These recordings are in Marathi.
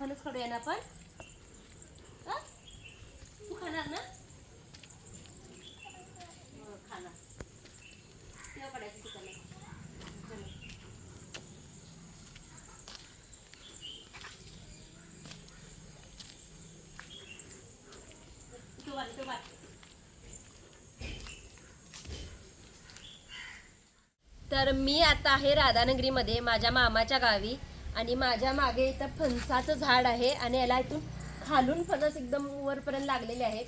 फणस काढूया ना आपण तू खाणार ना? हो, खाणार. तेव्हा काढायचं तर मी आता आहे राधानगरीमध्ये माझ्या मामाच्या गावी. आणि माझ्या मागे इथं फणसाचं झाड आहे आणि याला इथून खालून फणस एकदम वरपर्यंत लागलेले आहेत.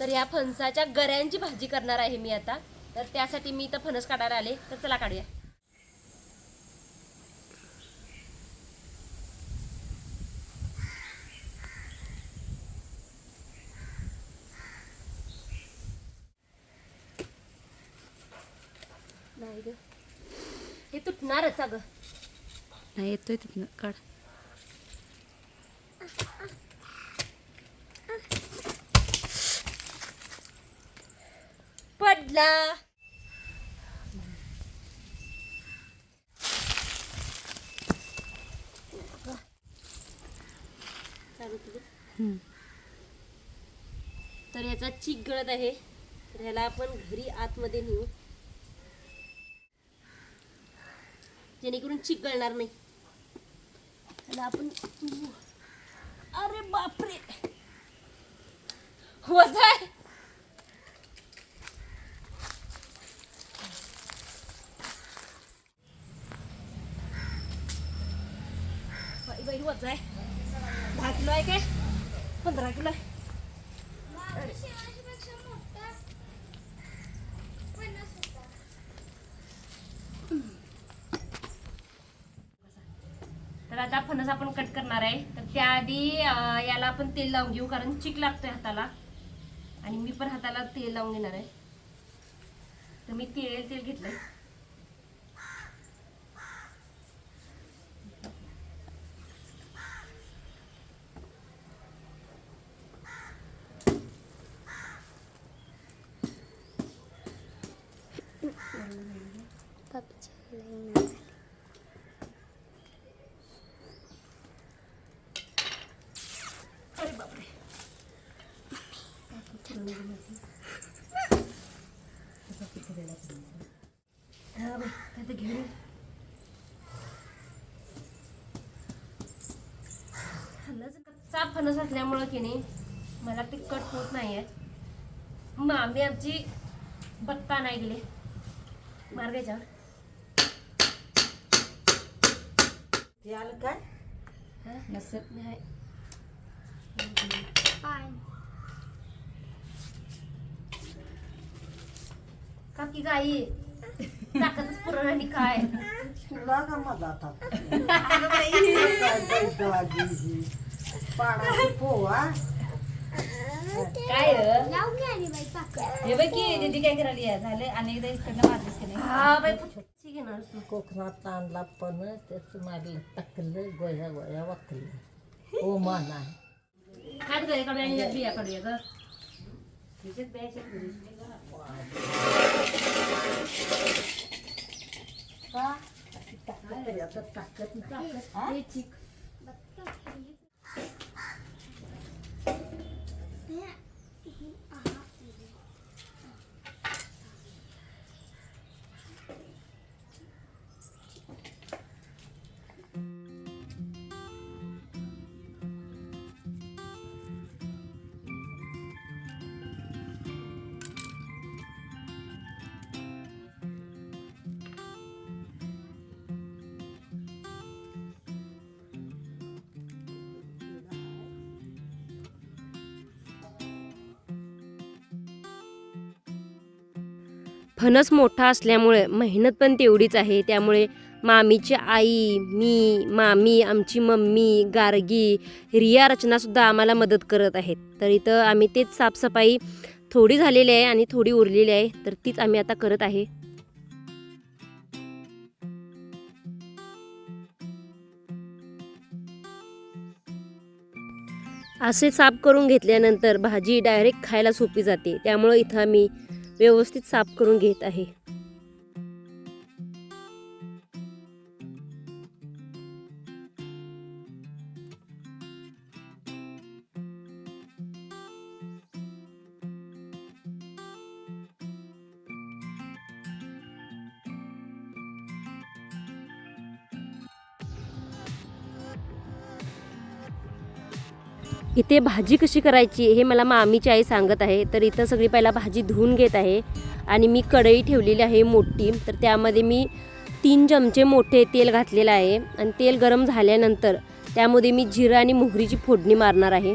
तर या फणसाच्या गऱ्यांची भाजी करणार आहे मी आता. तर त्यासाठी मी इथं फणस काढायला आले. तर चला काढूया. नाही ग. हे तुटणारच अगं. नाही येतोय तिथनं काढ पडला. तर याचा चीक गळत आहे. तर ह्याला आपण घरी आतमध्ये नेऊ. जेणेकरून चीक गळणार नाही. ह्याला आपण अरे बापरे. वजा आहे. बाई बाई वजा आहे. दहा किलो आहे काय? पंधरा किलो आहे. तर आपण कट करणार आहे. तर त्याआधी याला आपण तेल लावून घेऊ कारण चिक लागतोय हाताला. आणि मी पण हाताला तेल लावून घेणार आहे. तर मी तेल तेल घेतलंय. अरे बापरे हा बाई, काय ते घेऊन ये. फणस कच्चा फणस असल्यामुळं की नाही मला ते कट होत नाही आहे मामी आमची बत्ता नाही गेले. मार्गाच्या ते आलं काय? नसत नाही. का की गाई. ताकदच पुरण आणि काय? तुला का माझा आता काय ही. हे बघ की दीदी काय करायली? आहे झाले आणि एकदा इकडनं मारलीस की नाही? हा बाई पुढची घेणार तू. कोकणात आणला पण त्याच मारलं टाकलं गोया गोया वाकलं. ओ मान. आहे यात बिया काढूया ग. का? टाकत नाही फणस मोठा असल्यामुळे मेहनत पण तेवढीच आहे. त्यामुळे मामीची आई मी मामी आमची मम्मी गार्गी रिया रचनासुद्धा आम्हाला मदत करत आहेत. तर इथं आम्ही तेच साफसफाई थोडी झालेली आहे आणि थोडी उरलेली आहे. तर तीच आम्ही आता करत आहे. असे साफ करून घेतल्यानंतर भाजी डायरेक्ट खायला सोपी जाते. त्यामुळे इथं आम्ही व्यवस्थित साफ करून घेत आहे. इथे भाजी कशी करायची हे मला मामीची आई सांगत आहे. तर इथं सगळी पहिला भाजी धुवून घेत आहे. आणि मी कढई ठेवलेली आहे मोठी. तर त्यामध्ये मी तीन चमचे मोठे तेल घातलेलं आहे. आणि तेल गरम झाल्यानंतर त्यामध्ये मी जिरं आणि मोहरीची फोडणी मारणार आहे.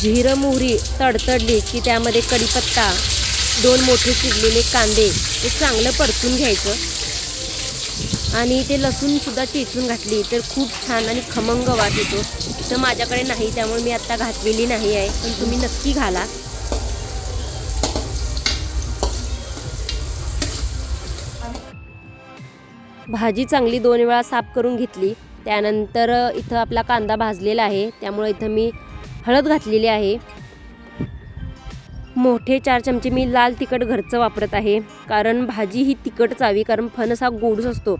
जिरं मोहरी तडतडली की त्यामध्ये कढीपत्ता दोन मोठे चिरलेले कांदे हे चांगलं परतून घ्यायचं. आणि ते लसूणसुद्धा चेचून घातली तर खूप छान आणि खमंग वास येतो. तर माझ्याकडे नाही त्यामुळे मी आत्ता घातलेली नाही आहे पण तुम्ही नक्की घाला. भाजी चांगली दोन वेळा साफ करून घेतली. त्यानंतर इथं आपला कांदा भाजलेला आहे. त्यामुळे इथं मी हळद घातलेली आहे. मोठे चार चमचे मी लाल तिखट घरचं वापरत आहे. कारण भाजी ही तिखट चावी कारण फणस हा गोडच असतो.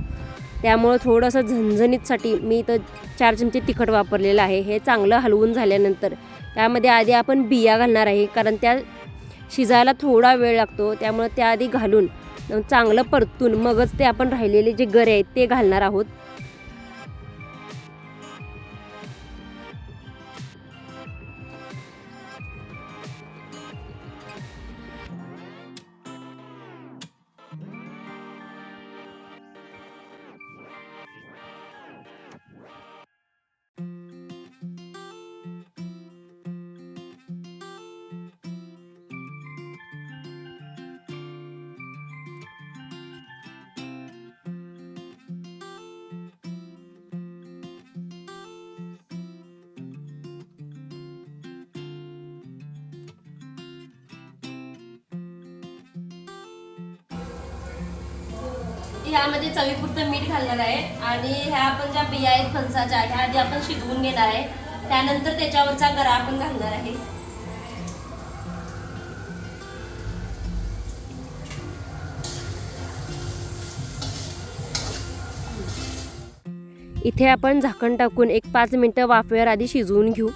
त्यामुळं थोडंसं झणझणीतसाठी मी इथं चार चमचे तिखट वापरलेलं आहे. हे चांगलं हलवून झाल्यानंतर त्यामध्ये आधी आपण बिया घालणार आहे. कारण त्या शिजायला थोडा वेळ लागतो. त्यामुळं त्याआधी घालून चांगलं परतून मगच ते आपण राहिलेले जे गरे आहेत ते घालणार आहोत. ह्यामध्ये चवीपुरतं मीठ घालणार आहे आणि ह्या आपण ज्या बिया आहेत फणसाच्या ह्या आधी आपण शिजवून घेणार आहे. त्यानंतर त्याच्यावरचा गरा आपण घालणार आहे. इथे आपण झाकण टाकून एक पाच मिनटं वाफेवर आधी शिजवून घेऊ.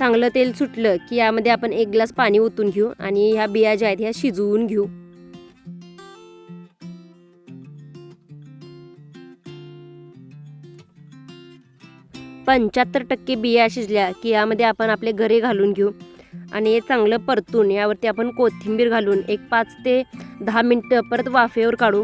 चांगलं तेल सुटलं की यामध्ये आपण एक ग्लास पाणी ओतून घेऊ आणि ह्या बिया ज्या आहेत ह्या शिजवून घेऊ. पंच्याहत्तर टक्के बिया शिजल्या की यामध्ये आपण आपले घरे घालून घेऊ आणि हे चांगलं परतून यावरती आपण कोथिंबीर घालून एक पाच ते दहा मिनटं परत वाफेवर काढू.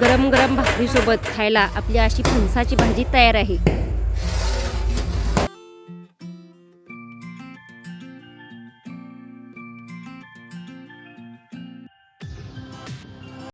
गरम गरम भाकरीसोबत खायला आपली अशी फणसाची भाजी तयार आहे.